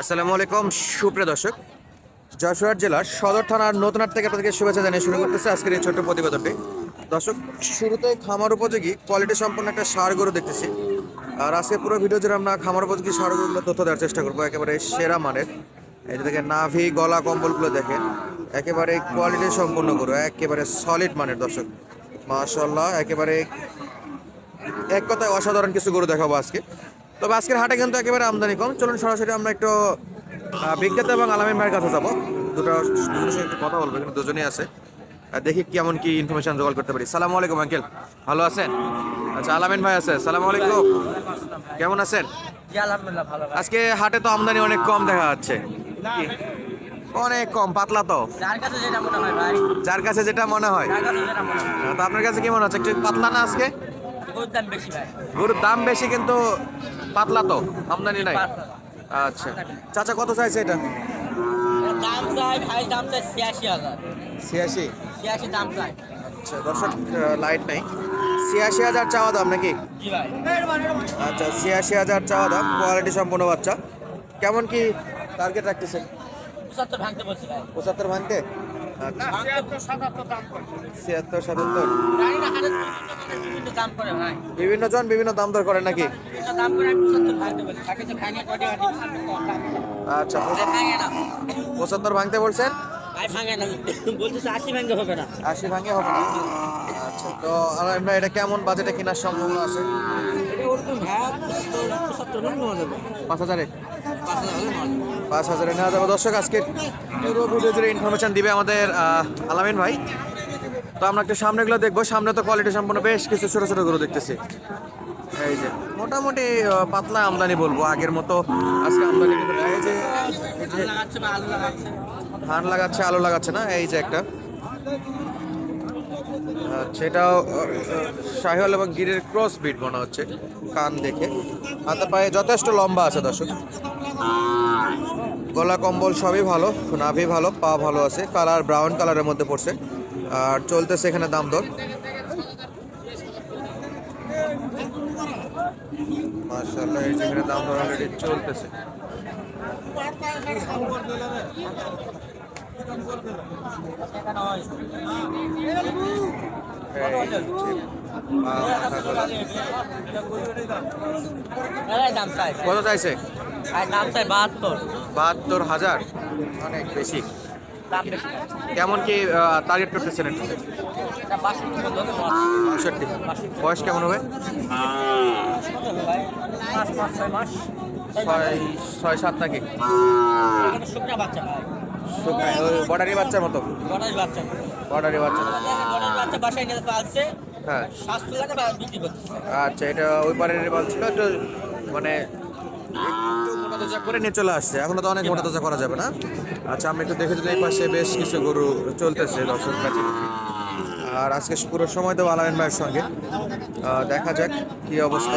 আসসালামু আলাইকুম, সুপ্রিয় দর্শক। যশোর জেলার সদর থানার নতুনহাট থেকে আপনাদেরকে শুভেচ্ছা জানিয়ে শুরু করতেছে আজকের এই ছোট্ট প্রতিবেদনটি। দর্শক, শুরুতে খামার উপযোগী কোয়ালিটি সম্পন্ন একটা সার গরু দেখতেছি। আর আজকে পুরো ভিডিও জুড়ে আমরা খামার উপযোগী সার গরুগুলো তথ্য দেওয়ার চেষ্টা করব। একেবারে সেরা মানের। এই দেখেন, নাভি, গলা, কম্বলগুলো দেখেন, একেবারে কোয়ালিটি সম্পন্ন গরু, একেবারে সলিড মানের দর্শক। মাশাল্লাহ একেবারে এক কথায় অসাধারণ কিছু গরু দেখাবো আজকে। তবে আজকের হাটে কিন্তু একেবারে আমদানি কম। চলুন সরাসরি আমরা একটু বিক্রেতা এবং আলামিন ভাইয়ের কাছে যাব। দুটো দুজনের একটু কথা বলব এখানে দুজনেই আছে। দেখি কেমন কি ইনফরমেশন জোগাড় করতে পারি। সালাম আলাইকুম আঙ্কেল। ভালো আছেন? আচ্ছা আলামিন ভাই আছে। সালাম আলাইকুম। কেমন আছেন? আজকে হাটে তো আমদানি অনেক কম দেখা যাচ্ছে? অনেক কম পাতলা তো। যার কাছে যেটা মনে হয় তো আপনার কাছে কি মনে হচ্ছে? একটু পাতলা না আজকে? গরুর দাম বেশি কিন্তু পাতলা তো আমদানি নাই। আচ্ছা। চাচা কত চাইছে এটা? দাম চাই ভাই দাম চাই ছিয়াশি হাজার। ছিয়াশি? ছিয়াশি দাম চাই। আচ্ছা দর্শক লাইট নাই। ছিয়াশি হাজার চাওয়া দাম নাকি? আচ্ছা ছিয়াশি হাজার চাওয়া দাম কোয়ালিটি সম্পূর্ণ বাচ্চা। কেমন কি টার্গেট রাখতেছেন? পঁচাত্তর ভাঙতে পঁচাত্তর ভাঙতে? ছিয়াত্তর সাতাত্তর বিভিন্ন জন বিভিন্ন দাম দর নাকি? করে কাটি আচ্ছা পঁচাত্তর ভাঙতে বলছেন? আশি ভাঙে হবে আচ্ছা তো আমরা এটা কেমন বাজেটে কেনার সম্ভাবনা আছে? পাঁচ হাজারে? পাঁচ হাজার নেওয়া যাবে দর্শক, আজকে পুরো ভিডিও জুড়ে ইনফরমেশন দিবে আমাদের আলামিন ভাই। তো আমরা একটু সামনেগুলো দেখব। সামনে তো কোয়ালিটি সম্পূর্ণ বেশ কিছু ছোটো ছোটো গরু দেখতেছি। এই যে, মোটামুটি পাতলা আমদানি বলব আগের মতো। আজকে আমদানি এই যে ধান লাগাচ্ছে, আলু লাগাচ্ছে না? এই যে একটা। আচ্ছা এটাও শাহিওয়াল এবং গিরের ক্রস বিট মনে হচ্ছে, কান দেখে। হাতে পায়ে যথেষ্ট লম্বা আছে, দর্শক। গলা, কম্বল সবই ভালো, নাভি ভালো, পা ভালো আছে, কালার ব্রাউন কালারের মধ্যে পড়ছে। আর চলতেছে এখানে দাম দর। মার্শাল্লাহ এই যে এখানে দাম দর অলরেডি চলতেছে। কত চাইছে? বাহাত্তর হাজার। অনেক বেশি। কেমন কি টার্গেট করতেছেন বাষট্টি। বয়স কেমন হবে? ছয় সাত নাকি? বাচ্চা ভাই বর্ডারি বাচ্চার মতো। গণেশ বাচ্চা। বর্ডারি বাচ্চা। বাচ্চা বাসায় নিয়ে পালছে। হ্যাঁ। স্বাস্থ্য লাগে বিক্রি করতেছে আচ্ছা এটা ওই পারের বাল ছিল একটু মানে একটু মোটা তাজা করে নিয়ে চলে আসছে। এখনও তো অনেক মোটা তাজা করা যাবে না। আচ্ছা আমরা একটু দেখে যদি এই পাশে বেশ কিছু গরু চলতেছে দর্শক কাছে। আর আজকে পুরো সময় তো আলামিন ভাইয়ের সঙ্গে। দেখা যাক কি অবস্থা।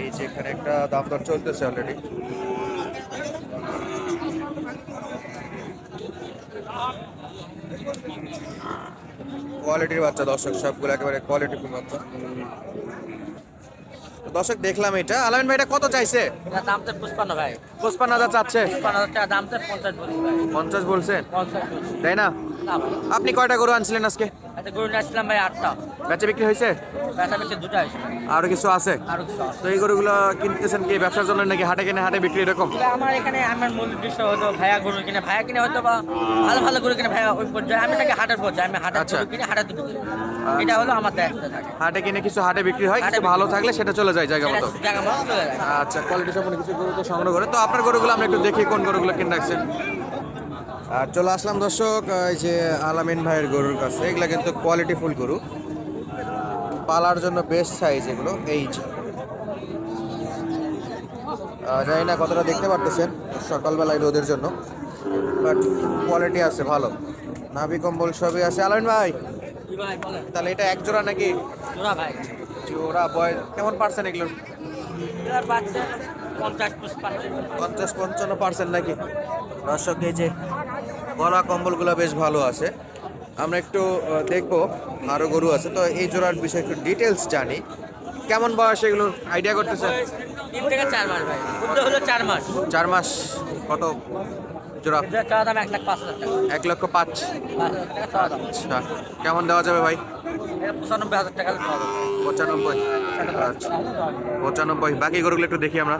এই যে এখানে একটা দাম দর চলতেছে অলরেডি কোয়ালিটির বাচ্চা দর্শক সবগুলো একেবারে বাচ্চা দর্শক দেখলাম এটা। আলামিন ভাই এটা কত চাইছে? দাম চাই পুষ্পান্ন ভাই। পঁচপান্ন হাজার চাচ্ছে। পুষ্পান্ন হাজার দাম চাই পঞ্চাশ বলছি পঞ্চাশ বলছেন তাই না? আপনি কয়টা গরু আনছিলেন আজকে? একটা গরু নিয়ে ভাই আটটা। বেচা বিক্রি হয়েছে? ব্যথা পেতে দুটো আরও কিছু আছে? আরও কিছু তো এই গরুগুলো কিনতেছেন কি ব্যবসার জন্য নাকি হাটে কিনে হাটে বিক্রি এরকম? আমার এখানে আমার মূল উদ্দেশ্য হতো ভাইয়া গরু কিনে ভাইয়া কিনে হয়তো বা ভালো ভালো গরু কিনে ভাইয়া ওই পর্যায়ে আমি নাকি হাটের পর্যায়ে আমি হাটের আচ্ছা। গরু কিনে হাটের দুটো কিনি। এটা হলো আমার দায়িত্ব থাকে। হাটে কিনে কিছু হাটে বিক্রি হয় কিছু ভালো থাকলে সেটা চলে যায় জায়গা মতো। জায়গা মতো চলে যায়। আচ্ছা কোয়ালিটি সম্পন্ন কিছু গরু তো সংগ্রহ করে। তো আপনার গরুগুলো আমরা একটু দেখি কোন গরুগুলো কিনে রাখছেন। আর চলে আসলাম দর্শক এই যে আলামিন ভাইয়ের গরুর কাছে। এগুলো কিন্তু কোয়ালিটি ফুল গরু। পালার জন্য বেস্ট সাইজ এগুলো এই যে। জানি না কতটা দেখতে পারতেছেন সকালবেলায় রোদের জন্য। বাট কোয়ালিটি আছে ভালো। নাভি কম্বল সবই আছে। আলামিন ভাই তাহলে এটা এক জোড়া নাকি? জোড়া ভাই। জোড়া বয় কেমন পার্সেন্ট এগুলো? পঞ্চাশ পঞ্চান্ন পার্সেন্ট নাকি? দর্শক এই যে গলা কম্বলগুলো বেশ ভালো আছে। আমরা একটু দেখব আরও গরু আছে তো এই জোড়ার বিষয়ে একটু ডিটেলস জানি। কেমন বয়স এগুলো আইডিয়া করতেছেন তিন থেকে চার মাস ভাই। হলো চার মাস। চার মাস কত জোড়া? চাওয়া দাম এক লাখ পাঁচ হাজার এক লক্ষ পাঁচ। আচ্ছা কেমন দেওয়া যাবে ভাই? পঁচানব্বই হাজার টাকা পঁচানব্বই। আচ্ছা পঁচানব্বই। বাকি গরুগুলো একটু দেখি আমরা।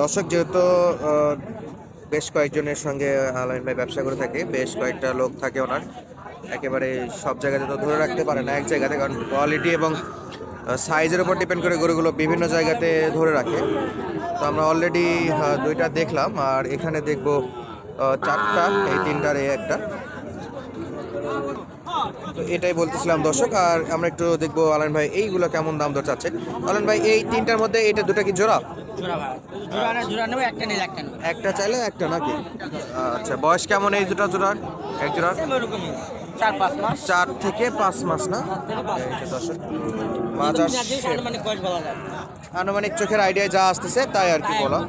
দর্শক যেহেতু বেশ কয়েকজনের সঙ্গে আলাইন ভাই ব্যবসা করে থাকে, বেশ কয়েকটা লোক থাকে ওনার। একেবারে সব জায়গাতে তো ধরে রাখতে পারে না এক জায়গাতে, কারণ কোয়ালিটি এবং সাইজের উপর ডিপেন্ড করে গরুগুলো বিভিন্ন জায়গাতে ধরে রাখে। তো আমরা অলরেডি দুইটা দেখলাম, আর এখানে দেখব চারটা, এই তিনটার এই একটা। তো এটাই বলতেছিলাম দর্শক, আর আমরা একটু দেখব আলান ভাই, এইগুলো কেমন দাম দর চাচ্ছে? আলান ভাই, এই তিনটার মধ্যে এটা দুটো কি জোড়া? জোড়া ভাই জোড়া না জোড়া নেবে একটা নিলে একটা নেবে। একটা চাইলে একটা নাকি? আচ্ছা বয়স কেমন এই দুটো জোড়ার? এক জোড়ার? চার পাঁচ মাস। চার থেকে পাঁচ মাস না? যায়। আনুমানিক চোখের আইডিয়া যা আসতেছে তাই আর কি বলা?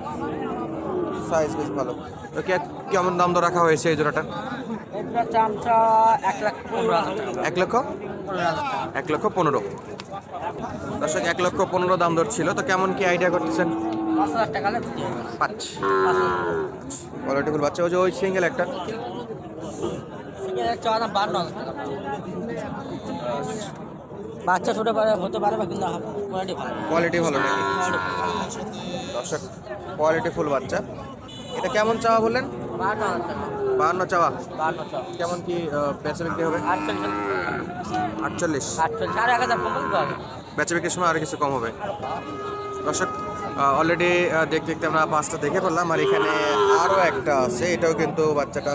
সাইজ বেশ ভালো। তো কে- কেমন দাম দর রাখা হয়েছে এই জোড়াটা? এক লক্ষ? এক লক্ষ পনেরো। দর্শক এক লক্ষ পনেরো দাম দর ছিল তো কেমন কি আইডিয়া করতেছেন? পাঁচ কোয়ালিটিফুল বাচ্চা ওই সিঙ্গেল একটা। বাচ্চা ছোটো হতে পারে বা কিন্তু কোয়ালিটি ভালো। কোয়ালিটি ভালো নাকি? দর্শক কোয়ালিটি ফুল বাচ্চা। এটা কেমন চাওয়া বললেন? বাহান্ন চাওয়া। কেমন কি বেচা বিক্রি হবে? আটচল্লিশ। বেচা বিক্রির সময় আরও কিছু কম হবে। দর্শক অলরেডি দেখতে দেখতে আমরা পাঁচটা দেখে ফেললাম আর এখানে আরও একটা আছে এটাও কিন্তু বাচ্চাটা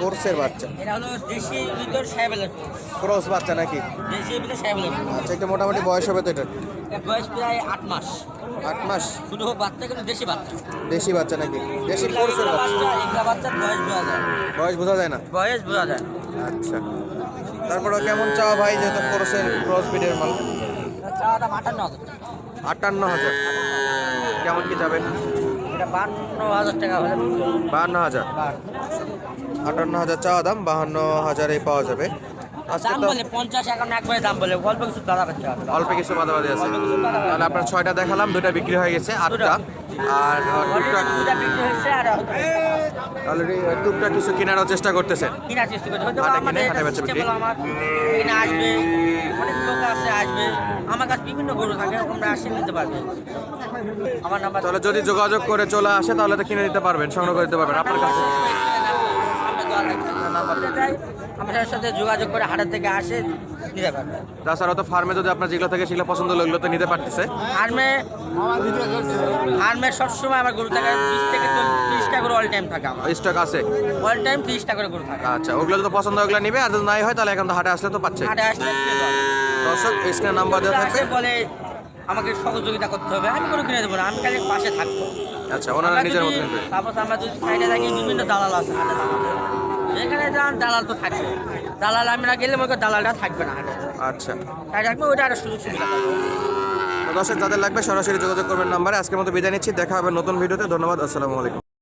কোর্সের বাচ্চা। এটা হলো দেশি ভিতর সাহেবেলের ক্রস বাচ্চা নাকি? দেশি আচ্ছা একটা মোটামুটি বয়স হবে তো এটা? বয়স প্রায় আট মাস। আট মাস? শুধু বাচ্চা কিন্তু দেশি বাচ্চা। দেশি বাচ্চা নাকি? দেশি কোর্সের বাচ্চা। বাচ্চার বয়স বোঝা যায়। বয়স বোঝা যায় না? বয়স বোঝা যায়। আচ্ছা। তারপরে কেমন চাওয়া ভাই যেহেতু ক্রসের ক্রস বিডের মাল? আটান্ন হাজার। কেমন কি যাবেন? এটা বান্ন হাজার টাকা বাহান্ন হাজার। আটান্ন হাজার চাওয়া দাম বাহান্ন হাজারে পাওয়া যাবে। দাম বলে পঞ্চাশ এখন একবারে দাম বলে। অল্প কিছু দাদা করতে অল্প কিছু বাদাবাদি আছে। তাহলে আপনার ছয়টা দেখালাম দুটা বিক্রি হয়ে গেছে আটটা। আর দুটা বিক্রি হয়েছে আর অলরেডি টুকটাক কিছু কেনারও চেষ্টা করতেছেন কিনা চেষ্টা করতে হাটে কিনে, হাটে বেচে বিক্রি। হলো আসবে অনেক লোক আছে আসবে। আমার কাছে বিভিন্ন গরু থাকে আমরা আসে নিতে পারবে। আমার নাম্বার তাহলে যদি যোগাযোগ করে চলে আসে তাহলে তো কিনে দিতে পারবেন সংগ্রহ করে দিতে পারবেন। আপনার কাছে আমাদের সাথে যোগাযোগ করে হাটের থেকে আসে নিতে পারবে। তাছাড়া তো ফার্মে যদি আপনার যেগুলো থেকে সেগুলো পছন্দ হলো ওগুলো তো নিতে পারতেছে। ফার্মে ফার্মে সবসময় আমার গরু থাকে বিশ থেকে তিরিশটা গরু অল টাইম থাকে আমার। স্টক আছে? অল টাইম তিরিশটা করে গরু থাকে। আচ্ছা ওগুলো যদি পছন্দ হয় ওগুলো নিবে আর যদি নাই হয় তাহলে এখন তো হাটে আসলে তো পাচ্ছে। হাটে আসলে। দর্শক স্ক্রিনে নাম্বার দেওয়া থাকবে। বলে আমাকে সহযোগিতা করতে হবে আমি গরু কিনে দেবো না আমি খালি পাশে থাকব। আচ্ছা ওনারা নিজের মতো সাপোজ আমরা যদি সাইডে থাকি বিভিন্ন দালাল আছে হাটে দালাল যেখানে যান দালাল তো থাকবে। দালাল আমি না গেলে মনে করি দালালটা থাকবে না আচ্ছা। তাই থাকবে ওইটা একটা সুযোগ সুবিধা দর্শক যাদের লাগবে সরাসরি যোগাযোগ করবেন নাম্বারে। আজকের মতো বিদায় নিচ্ছি। দেখা হবে নতুন ভিডিওতে। ধন্যবাদ। আসসালামু আলাইকুম।